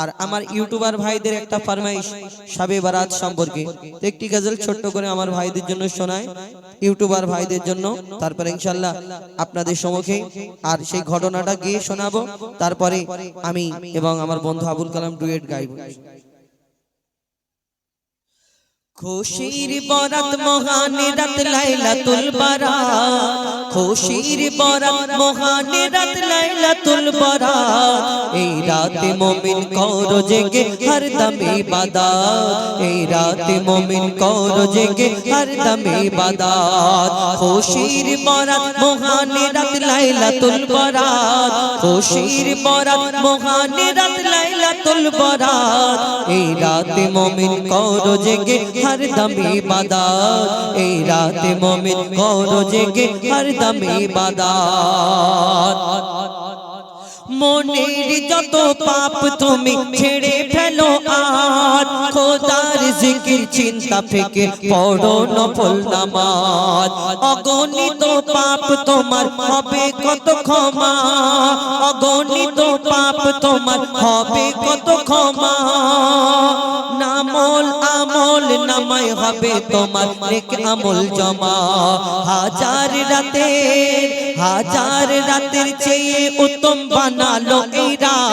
আর আমার ইউটিউবার ভাইদের একটা ফরমাইশ সাবে বারাত সম্পর্কে। একটি গজল ছোট্ট করে আমার ভাইদের জন্য শোনায় ইউটিউবার ভাইদের জন্য। তারপরে ইনশাল্লাহ আপনাদের সম্মুখে আর সেই ঘটনাটা গিয়ে শোনাবো। তারপরে আমি এবং আমার বন্ধু আবুল কালাম ডুয়েট গাইব। খুশির বরাত মহান রাত লাইলাতুল বারাত খুশির বরাত মহান রাত লাইলাতুল বারাত এই রাতে মুমিন কর জেগে হরদম ইবাদত এই রাতে মুমিন কর জেগে হরদম ইবাদত খুশির বরাত মহান রাত লাইলাতুল বারাত খুশির বরাত মহান রাত লাইলাতুল বারাত এই রাতে মুমিন কর জেগে, হর দমে বাদাত। এই রাতে মুমিন কর জেগে, হর দমে বাদাত। মনের যত পাপ তুমি ছেড়ে ফেলো আর খোদার জিকির, চিন্তা ফেকে পড়ো নফল নামাজ। অগণিত পাপ তোমার হবে কত ক্ষমা। অগণিত পাপ তোমার হবে কত ক্ষমা। নামল আমল নামায় হবে তোমার নেক আমল জমা। হাজার রাতের হাজার রাতের চেয়ে উত্তম বানালো এই রাত।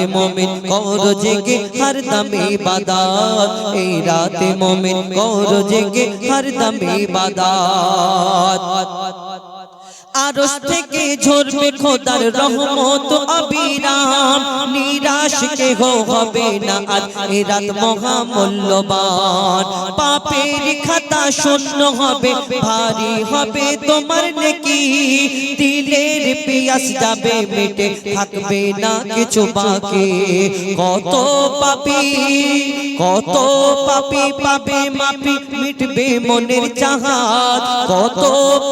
রাতে মোমিন কর জেগে হর দমে বাদাত। এই রাতে মোমিন কর জেগে হর দমে বাদাত। আরশ থেকে ঝরবে খোদার রহমত অবিরাম। নিরাশ কে হবে না আজ এ রাত মহামূল্যবান। পাপের খাতা শূন্য হবে, ভারী হবে তোমার নেকি। দিলের পিয়াস যাবে, মিটে থাকবে না কিছু বাকি। কত পাপি কত পাপি পাবে মাপি, মিটবে মনের চাহাত কত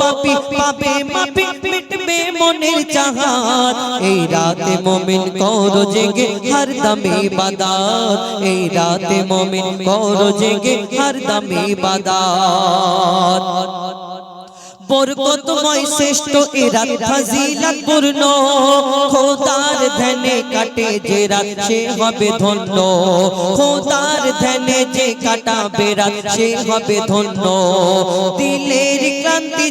পাপি পাবে মাপি মিটবে মনের চাহাত এই রাতে মোমিন কর জেগে হর দমে বাদাত এই রাতে মোমিন কর জেগে হর দমে বাদাত বরকতময় শ্রেষ্ঠ এ রাত পূর্ণ খোদার ধ্যানে কাটে যে সে হবে ধন্য। খোদার ধ্যানে যে কাটাবে সে হবে ধন্য। দিলের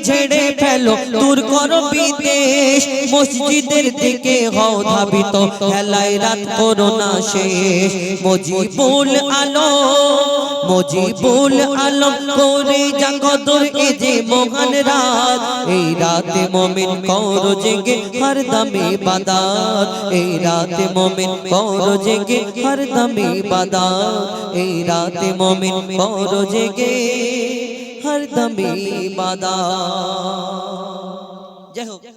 ঝেড়ে ফেলো দূর করো বিদেশ। মসজিদের দিকে হও ধাবিত খেলায় রাত করোনা শেষ। মজিবুল আলো মজিবুল আলম করে জাগদর এ যে মহান রাত। এই রাতে মমিন কর জেগে হর দমে বাদাত। এই রাতে মমিন কর জেগে হর দমে বাদাত। এই রাতে মমিন কর জেগে হর দমে বাদাত। যাই হোক।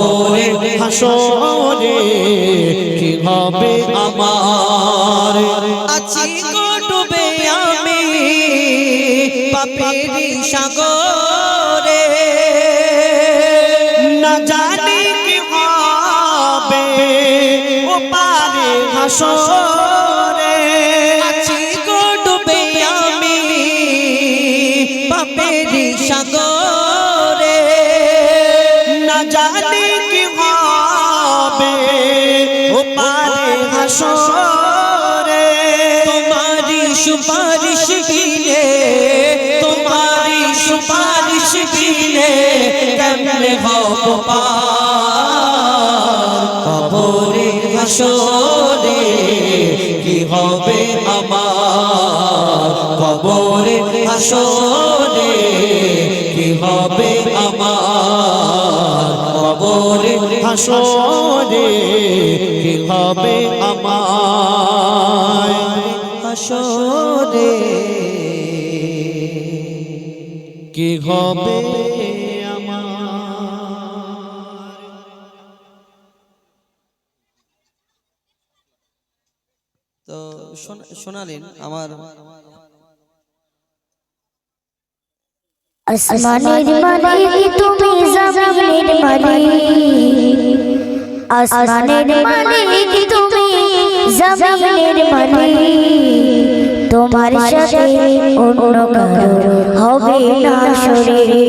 কবরে হাসরে, কি হবে আমার? আছি গো আমি পাপের সাগরে। না জানি কি হবে, ও পারে হাসরে। হাসরে কি হবে আমার? কবরে হাসরে কি হবে আমার? হাসরে কি হবে তো শোনা- শোনালেন আমার আসমানের মালিক তুমি জমিনের মালিক। আসমানের মালিক তুমি জমিনের মালিক। তোমার সাথে অন্য কারও হবে না শরীরে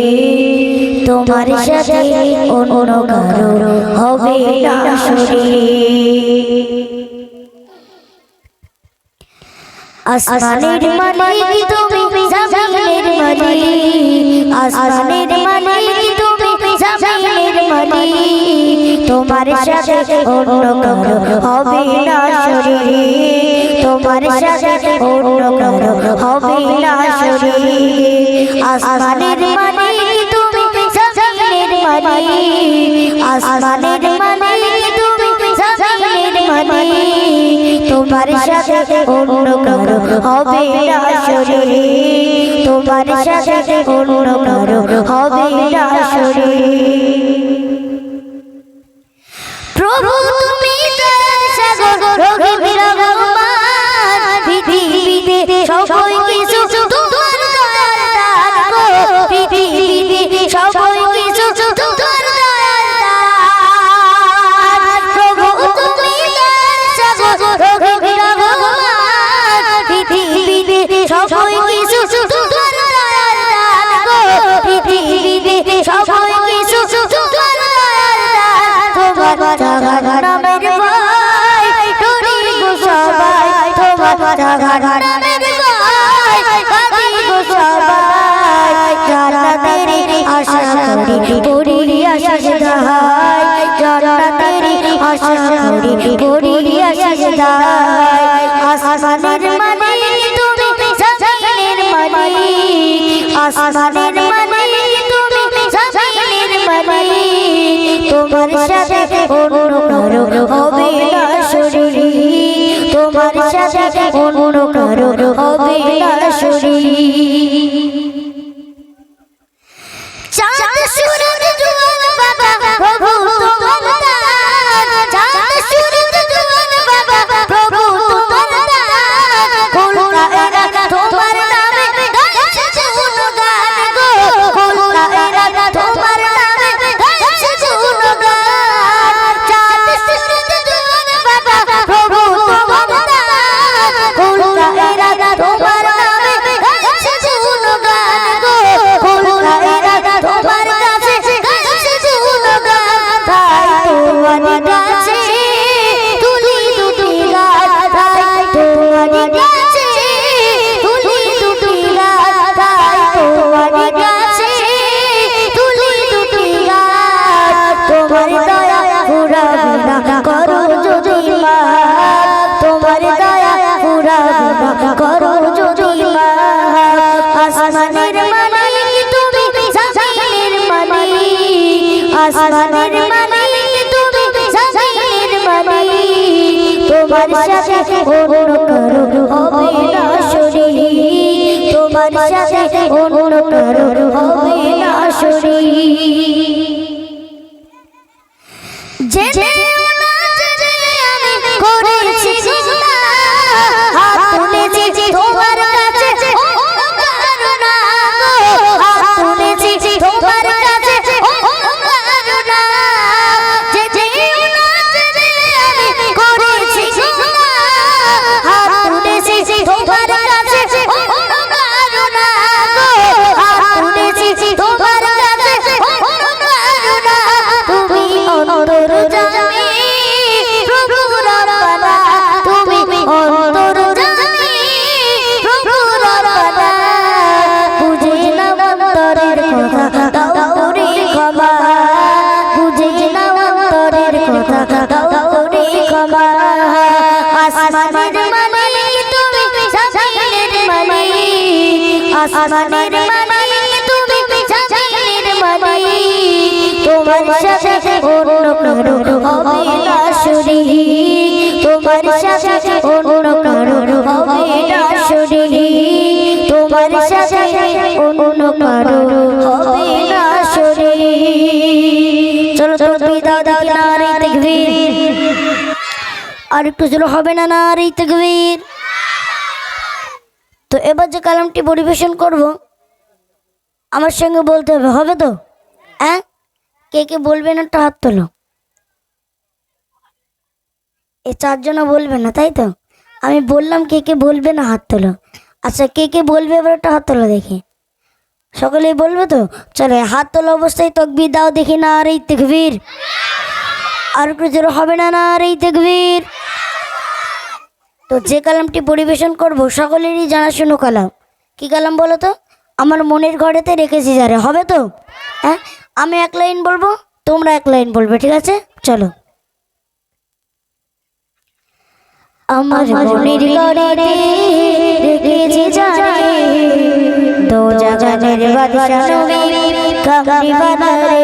তোমার সাথে অন্য কারও হবে না শরীরে আসমানের মালিক তুমি জমিনের মালিক। আসমানের মালিক তুমি জমিনের মালিক। তোমার সাথে অন্য কারও হবে না শরীরে। তোমার সাথে অন্য কারও হবে না শরীরে। আসমানের মালিক তুমি জমিনের মালিক। আসমানের মালিক সাথে অন্য কারও হবে শরীরে তোমার সাথে অন্য কারও হবে শরীরে প্রভু তুমি সাগর রহিম করি করি আশা সদাই আশা করি করি আশা আসমানের মালিক তুমি জমিনের মালিক আসমানের মালিক তুমি জমিনের মালিক তোমার সাথে অন্য কারও হবে না শরীরে, তোমার সাথে অন্য কারও হবে না শরীরে। Yes. অন্য কারও হবে না শরীরে। তোমার সাথে অন্য কারও হবে না শরীরে। যেতে কথা দাউরে ক্ষমা বুঝি না অন্তরের কথা দাউরে ক্ষমা আসমানের মালিক তুমি জমিনের মালিক। আসমানের মালিক। তোমার সাথে অন্য কারও হবে না তোমার সাথে অন্য কারও হবে না তোমার সাথে অন্য কারও হবে না চলো নারী তকবীর। আর একটু জোরে হবে না নারী তকবীর? তো এবার যে কালামটি পরিবেশন করব আমার সঙ্গে বলতে হবে হবে তো? হ্যাঁ? কে কে বলবেন একটা হাত তোলো? এই চারজনা বলবে না, তাই তো? আমি বললাম কে কে বলবে না হাত তোলো। আচ্ছা কে কে বলবে এবার একটা হাত তোলো দেখি। সকলেই বলবে তো? চলে হাত তোলা অবস্থায় তকবির দাও দেখি না, আর এই তকবীর। আর জোরে হবে না না, আর এই তকবীর। তো যে কালামটি পরিবেশন করব, সকলেরই জানাশুনো কালাম। কি কালাম বলো তো? আমার মনের ঘরেতে রেখেছি যারে, হবে তো? হ্যাঁ? আমি এক লাইন বলব তোমরা এক লাইন বলবে ঠিক আছে? চলো। আমার মনের ঘরেতে রেখেছি যারে দো জাগানের বাদশা নবী কামরি বানারে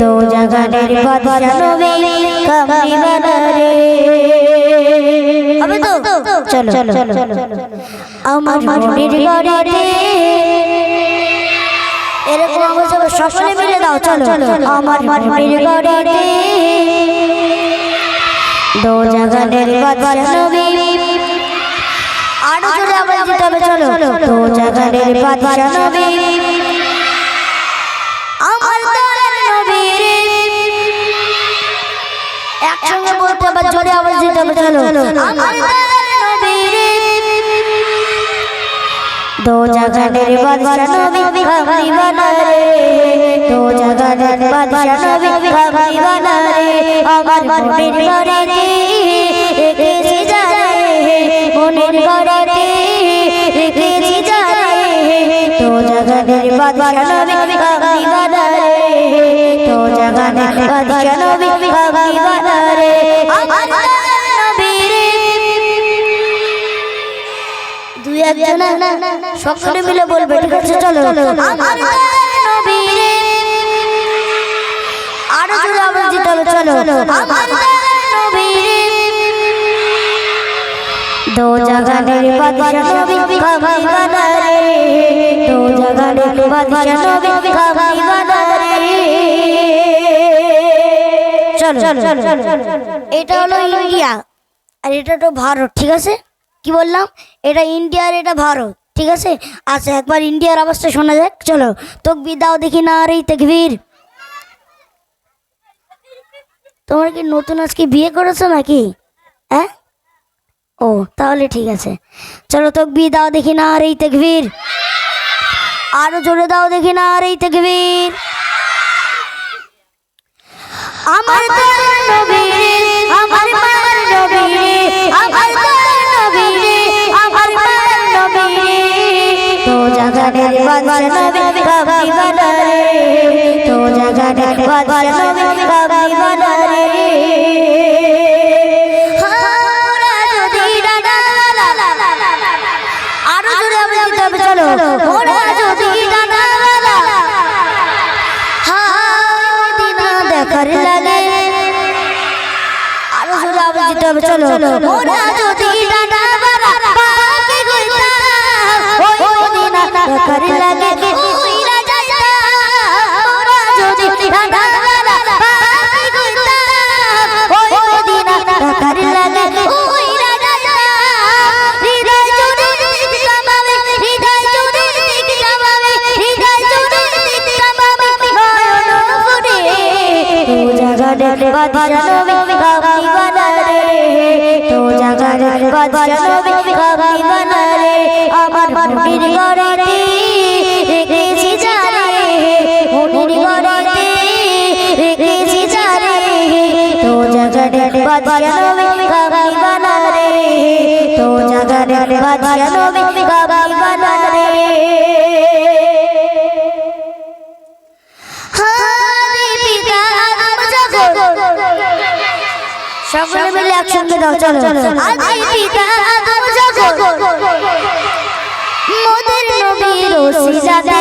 দো জাগানের বাদশা নবী কামরি বানারে হবে তো? চলো চলো আমার মনের ঘরেতে এরকম অবস্থা সকলে মিলে দাও চলো আমার মনের ঘরেতে দো জাগানের বাদশা নবী আরও জোরে আবার যেতে হবে চলো। দো জাগানের বাদশা নবী আমার দয়ার নবী একসঙ্গে বলতে হবে জোরে আবার যেতে হবে চলো। আমার দো জাগানের বাদশা নবী কামলি বানারে দো জাগানের বাদশা নবী কামলি বানারে আমার মনের ঘরেতে রেখেছি যারে মনের ঘরেতে রেখেছি যারে দো জাগানের বাদশা নবী কামলি বানারে দো জাগানের বাদশা নবী কামলি বানারে আমার দয়ার নবী রে দুই একজন সকলে মিলে বলবে ঠিক আছে চলো। আরও জোরে হবে চলো রে। দো জাগানের বাদশা নবী কামলি বানারে দো জাগানের বাদশা নবী কামলি বানারে চলো এটা হলো ইন্ডিয়া। আর এটা তো ভারত ঠিক আছে? কি বললাম? এটা ইন্ডিয়া আর এটা ভারত। ঠিক আছে? আচ্ছা একবার ইন্ডিয়ার আওয়াজটা শোনা যাক। চলো তকবির দাও দেখি না আর এই তকবির। তোমার কি নতুন আজকে বিয়ে করেছ নাকি? হ্যাঁ? ও তাহলে ঠিক আছে। চলো তকবির দাও দেখি না আর এই তকবির। আরও জোরে দাও দেখি না আর এই তকবির। আমার আমার মায়ের নবী রে, আমার বানারে তো জাগানের বাদশা নবী কামলি বানারে হাওড়া যদি ডানাওয়ালা। আরও জোরে আমরা দিতে হবে চলো। ওরা যদি ডানাওয়ালা দেখার লাগে আরও জোরে আবার যেতে হবে চলো। ওরা দেখার লাগে ওইরা যাইতা ওরা যদি বাড়া পাকে গইতা ওই মদিনা দেখার লাগে ওইরা যাইতা হৃদয় জুড়ে দিক কামাবে হৃদয় জুড়ে দিক কামাবে হৃদয় জুড়ে দিক কামাবে নয়ন ফুটে তো জাগানের বাদশা নবী কামলি বানারে তো জাগানের বাদশা নবী কামলি বানারে আমার মনের ঘরেতে बचनों में कमी बना रे तो जगन बचनों में कमी बना रे সকলে মিলে একসঙ্গে দাও চলো আজ পিতা আদম জগৎ মোদের নবীর ওসিরাতে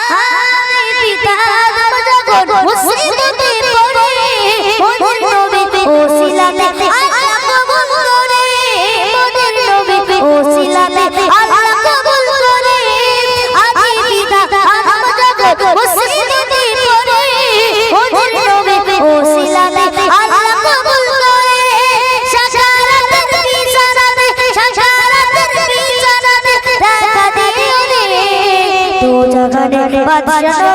আজ পিতা আদম জগৎ ওসিলাতে আল্লাহ কবুল করে মোদের নবীর ওসিলাতে আল্লাহ কবুল করে। আদি পিতা আদম জগৎ মুসলিমতে পড়ে মোদের নবীর ওসিলাতে আল্লাহ কবুল করে। শাশারাতের বিছানাতে শাশারাতের বিছানাতে দেখা দিও রে। তো জাগানে বাদশা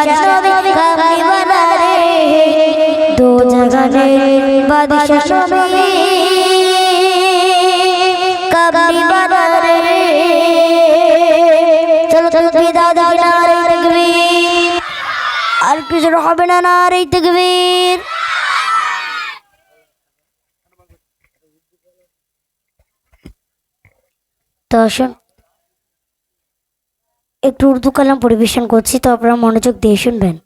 জিসকার নামে কামি বানা রে দো জগানে বাদশাহ নামে কামি বানা রে চলো চলো তুমি দাও দাও নারে তাকবীর আর কিছু হবে না নারে তাকবীর দর্শন একটু উর্দু কালাম পরিবেশন করছি, তো আপনারা মনোযোগ দিয়ে শুনবেন।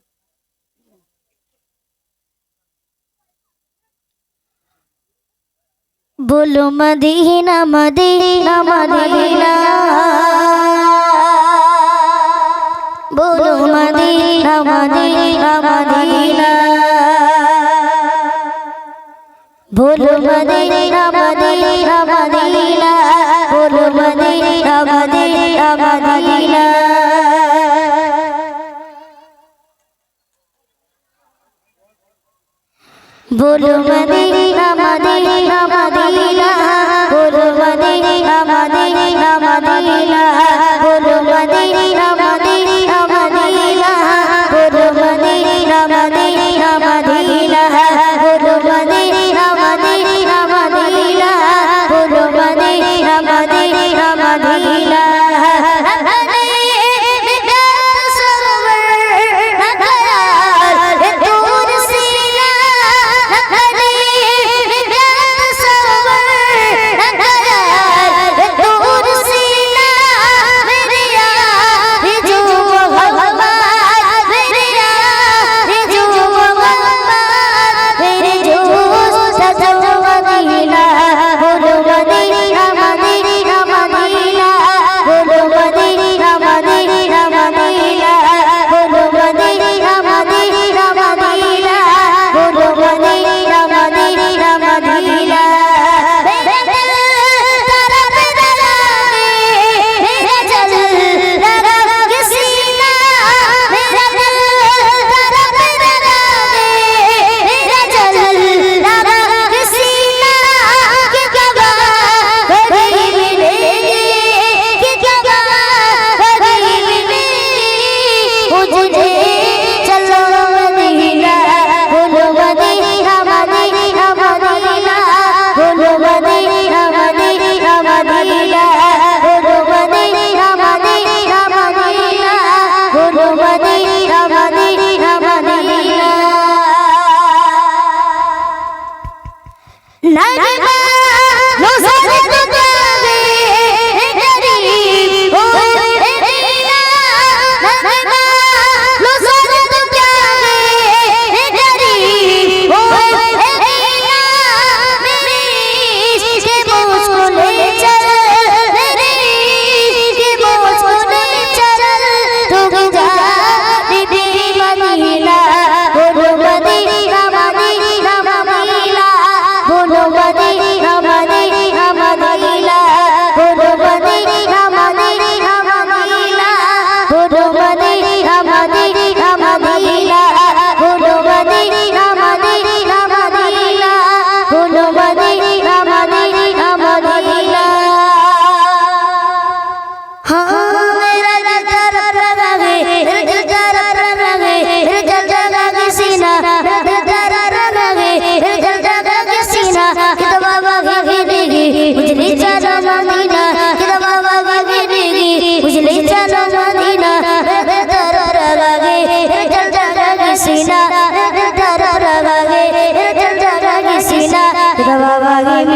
বলো মদিনা মদিনা মদিনা। বলো মদিনা মদিনা মদিনা। হলো আমাদের আমাদের আমাদের nobody Hallelujah.